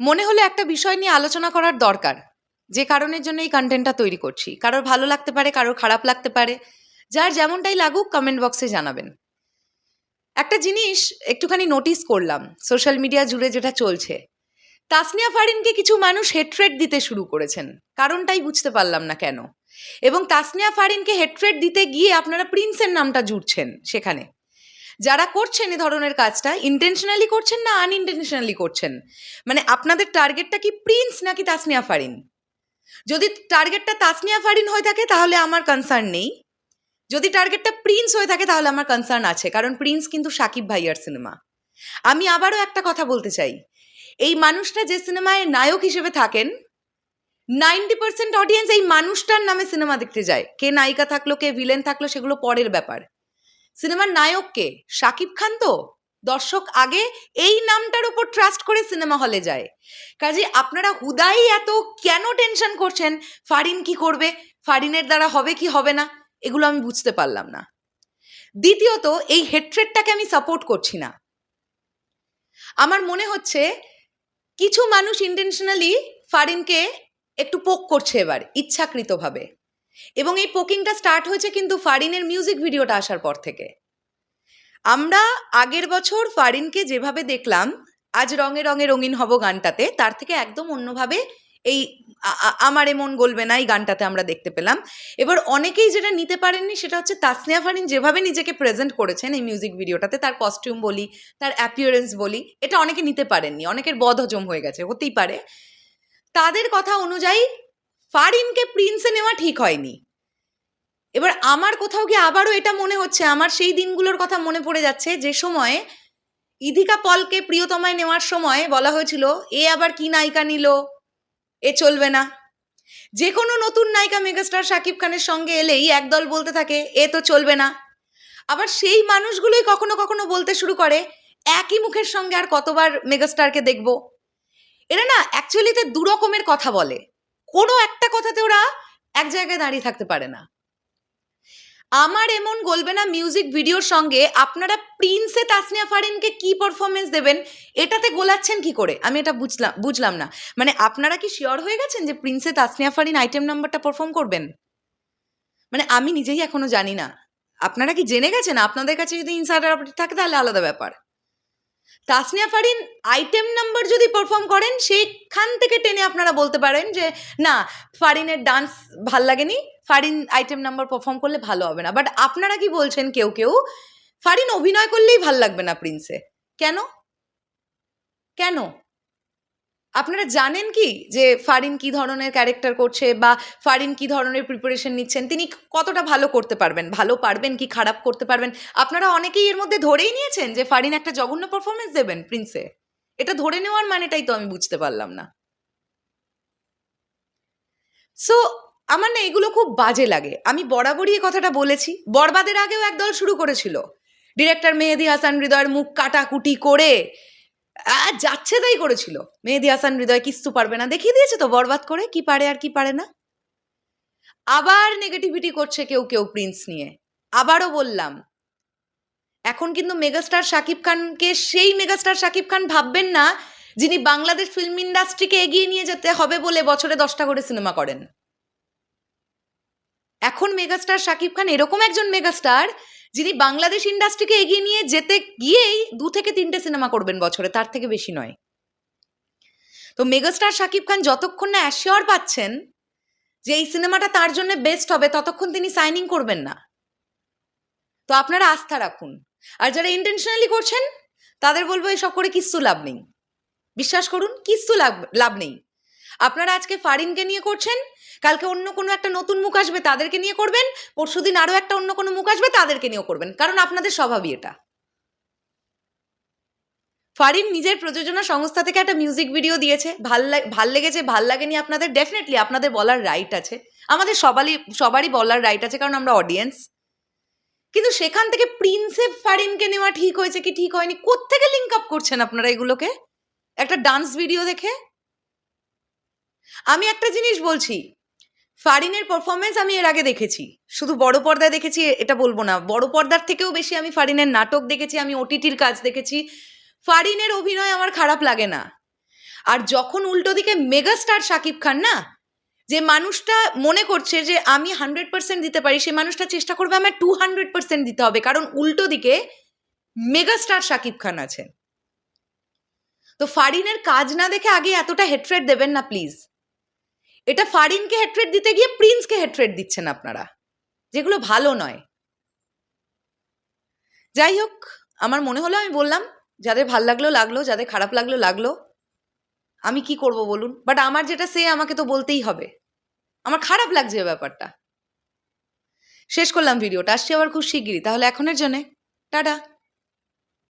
মনে হলো একটা বিষয় নিয়ে আলোচনা করার দরকার। যে কারণের জন্য এই কন্টেন্টটা তৈরি করছি। কারোর ভালো লাগতে পারে, কারোর খারাপ লাগতে পারে। যার যেমনটাই লাগুক কমেন্ট বক্সে জানাবেন। একটা জিনিস একটুখানি নোটিস করলাম সোশ্যাল মিডিয়া জুড়ে যেটা চলছে। তাসনিয়া ফারিনকে কিছু মানুষ হেট্রেট দিতে শুরু করেছেন। কারণটাই বুঝতে পারলাম না কেন। এবং তাসনিয়া ফারিনকে হেট্রেট দিতে গিয়ে আপনারা প্রিন্সের নামটা জুড়ছেন সেখানে। যারা করছেন এ ধরনের কাজটা ইন্টেনশনালি করছেন না আনইনটেনশনালি করছেন? মানে আপনাদের টার্গেটটা কি প্রিন্স নাকি তাসনিয়া ফারিন? যদি টার্গেটটা তাসনিয়া ফারিন হয়ে থাকে, তাহলে আমার কনসার্ন নেই। যদি টার্গেটটা প্রিন্স হয়ে থাকে, তাহলে আমার কনসার্ন আছে, কারণ প্রিন্স কিন্তু সাকিব ভাইয়ার সিনেমা আমি আবারও একটা কথা বলতে চাই। এই মানুষটা যে সিনেমায় নায়ক হিসেবে থাকেন নাইনটি পার্সেন্ট অডিয়েন্স এই মানুষটার নামে সিনেমা দেখতে যায়। কে নায়িকা থাকল, কে ভিলেন থাকল, সেগুলো পরের ব্যাপার। সিনেমার নায়ক কে? শাকিব খান তো? দর্শক আগে এই নামটার উপর ট্রাস্ট করে সিনেমা হলে যায়। কাজে আপনারা হুদাই এত কেন টেনশন করছেন? ফারিন কি করবে? ফারিনের দ্বারা হবে কি হবে না? এগুলো আমি বুঝতে পারলাম না। দ্বিতীয়ত, এই হেট্রেটটাকে আমি সাপোর্ট করছি না। আমার মনে হচ্ছে কিছু মানুষ ইন্টেনশনালি ফারিনকে একটু পোক করছে এবার, ইচ্ছাকৃতভাবে। এবং এই পোকিংটা স্টার্ট হয়েছে কিন্তু ফারিনের মিউজিক ভিডিওটা আসার পর থেকে। আমরা আগের বছর ফারিনকে যেভাবে দেখলাম, আজ রঙে রঙে রঙিন হব গানটাতে, তার থেকে একদম অন্যভাবে এই আমার এমন গলবে না এই গানটাতে আমরা দেখতে পেলাম। এবার অনেকেই যেটা নিতে পারেননি সেটা হচ্ছে তাসনিয়া ফারিন যেভাবে নিজেকে প্রেজেন্ট করেছেন এই মিউজিক ভিডিওটাতে তার কস্টিউম বলি, তার অ্যাপিয়ারেন্স বলি, এটা অনেকে নিতে পারেননি, অনেকের বদ হজম হয়ে গেছে, হতেই পারে। তাদের কথা অনুযায়ী ফারিনকে প্রিন্সে নেওয়া ঠিক হয়নি। এবার আমার কোথাও গিয়ে আবারও এটা মনে হচ্ছে, আমার সেই দিনগুলোর কথা মনে পড়ে যাচ্ছে, যে সময় ইধিকা পলকে প্রিয়তমায় নেওয়ার সময় বলা হয়েছিল, এ আবার কি নায়িকা নিল? এ চলবে না। যে কোনো নতুন নায়িকা মেগাস্টার শাকিব খানের সঙ্গে এলেই একদল বলতে থাকে, এ তো চলবে না। আবার সেই মানুষগুলোই কখনো কখনো বলতে শুরু করে, একই মুখের সঙ্গে আর কতবার মেগাস্টারকে দেখব? এরা না অ্যাকচুয়ালিতে দু রকমের কথা বলে। কোনো একটা কথাতে ওরা এক জায়গায় দাঁড়িয়ে থাকতে পারে না। আমার এমন গলবে না মিউজিক ভিডিওর সঙ্গে আপনারা প্রিন্সে তাসনিয়া ফারিনকে কি পারফরমেন্স দেবেন, এটাতে গোলাচ্ছেন কি করে? আমি এটা বুঝলাম বুঝলাম না। মানে আপনারা কি শিওর হয়ে গেছেন যে প্রিন্সে তাসনিয়া ফারিন আইটেম নাম্বারটা পারফর্ম করবেন? মানে আমি নিজেই এখনও জানি না। আপনারা কি জেনে গেছেন? আপনাদের কাছে যদি ইনসাইডার আপডেট থাকে তাহলে আলাদা ব্যাপার। তাসনিয়া ফারিন আইটেম নাম্বার যদি পারফর্ম করেন, সেখান থেকে টেনে আপনারা বলতে পারেন যে, না, ফারিনের ডান্স ভালো লাগেনি। ফারিন আইটেম নাম্বার পারফর্ম করলে ভালো হবে না। বাট আপনারা কি বলছেন কেউ কেউ? ফারিন অভিনয় করলেই ভালো লাগবে না প্রিন্সে কেন? কেন? আপনারা জানেন কি যে ফারিন কি ধরনের ক্যারেক্টার করছে বা ফারিন কি ধরনের প্রিপারেশন নিচ্ছেন? তিনি কতটা ভালো করতে পারবেন? ভালো পারবেন কি খারাপ করতে পারবেন? আপনারা অনেকেই এর মধ্যে ধরেই নিয়েছেন যে ফারিন একটা জঘন্য পারফরমেন্স দেবেন প্রিন্সে এটা ধরে নেওয়ার মানেটাই তো আমি বুঝতে পারলাম না। সো আমার না এগুলো খুব বাজে লাগে। আমি বরাবরই এই কথাটা বলেছি। বরবাদের আগেও একদল শুরু করেছিল। ডিরেক্টর মেহেদি হাসান হৃদয়ের মুখ কাটাকুটি করে যাচ্ছে তাই করেছিল। মেহেদি হাসান হৃদয় কিচ্ছু পারবে না। দেখিয়ে দিয়েছে তো বরবাদ করে, কি পারে আর কি পারে না। আবার নেগেটিভিটি করছে কেউ কেউ প্রিন্স নিয়ে। আবারও বললাম, এখন কিন্তু মেগাস্টার শাকিব খানকে সেই মেগাস্টার শাকিব খান ভাববেন না, যিনি বাংলাদেশ ফিল্ম ইন্ডাস্ট্রিকে এগিয়ে নিয়ে যেতে হবে বলে বছরে দশটা করে সিনেমা করেন। এখন মেগাস্টার শাকিব খান এরকম একজন মেগাস্টার যিনি বাংলাদেশ ইন্ডাস্ট্রিকে এগিয়ে নিয়ে যেতে গিয়েই দু থেকে তিনটে সিনেমা করবেন বছরে, তার থেকে বেশি নয়। তো মেগাস্টার শাকিব খান যতক্ষণ না অ্যাসিওর পাচ্ছেন যে এই সিনেমাটা তার জন্য বেস্ট হবে, ততক্ষণ তিনি সাইনিং করবেন না। তো আপনারা আস্থা রাখুন। আর যারা ইন্টেনশনালি করছেন, তাদের বলব এসব করে কিচ্ছু লাভ নেই। বিশ্বাস করুন, কিচ্ছু লাভ লাভ নেই। আপনারা আজকে ফারিনকে নিয়ে করছেন? কালকে অন্য কোনো একটা নতুন মুখ আসবে তাদেরকে নিয়ে করবেন? পরশু দিন আরও একটা অন্য কোনো মুখ আসবে তাদেরকে নিয়েও করবেন। কারণ আপনাদের স্বভাবই এটা। ফারিন নিজের প্রযোজনা সংস্থা থেকে একটা মিউজিক ভিডিও দিয়েছে। ভালো ভালো লেগেছে, ভালো লাগেনি আপনাদের? ডেফিনেটলি আপনাদের বলার রাইট আছে। আমাদের সবারই সবারই বলার রাইট আছে কারণ আমরা অডিয়েন্স কিন্তু সেখান থেকে প্রিন্সেপ ফারিনকে নেওয়া ঠিক হয়েছে কি ঠিক হয়নি? কোত্থেকে লিঙ্ক আপ করছেন আপনারা এগুলোকে? একটা ডান্স ভিডিও দেখে? আমি একটা জিনিস বলছি। ফারিনের পারফরমেন্স আমি এর আগে দেখেছি। শুধু বড় পর্দায় দেখেছি, এটা বলব না। বড় পর্দার থেকেও বেশি আমি ফারিনের নাটক দেখেছি, আমি ওটিটির কাজ দেখেছি। ফারিনের অভিনয় আমার খারাপ লাগে না। আর যখন উল্টো দিকে মেগাস্টার শাকিব খান, না? যে মানুষটা মনে করছে যে আমি হান্ড্রেড পার্সেন্ট দিতে পারি, সে মানুষটা চেষ্টা করবে আমার টু হান্ড্রেড পার্সেন্ট দিতে হবে। কারণ উল্টো দিকে মেগাস্টার শাকিব খান আছেন। তো ফারিনের কাজ না দেখে আগে এতটা হেট্রেড দেবেন না প্লিজ এটা ফারিনকে হেট্রেড দিতে গিয়ে প্রিন্সকে হেট্রেড দিচ্ছেন আপনারা, যেগুলো ভালো নয়। যাই হোক, আমার মনে হলো আমি বললাম, যাদের ভালো লাগল লাগল, যাদের খারাপ লাগল লাগল, আমি কি করব বলুন? বাট আমার যেটা সে আমাকে তো বলতেই হবে। আমার খারাপ লাগছে ব্যাপারটা। শেষ করলাম ভিডিওটা, আসছি আবার খুব শিগগিরই, তাহলে এখনের জন্যে, টাটা।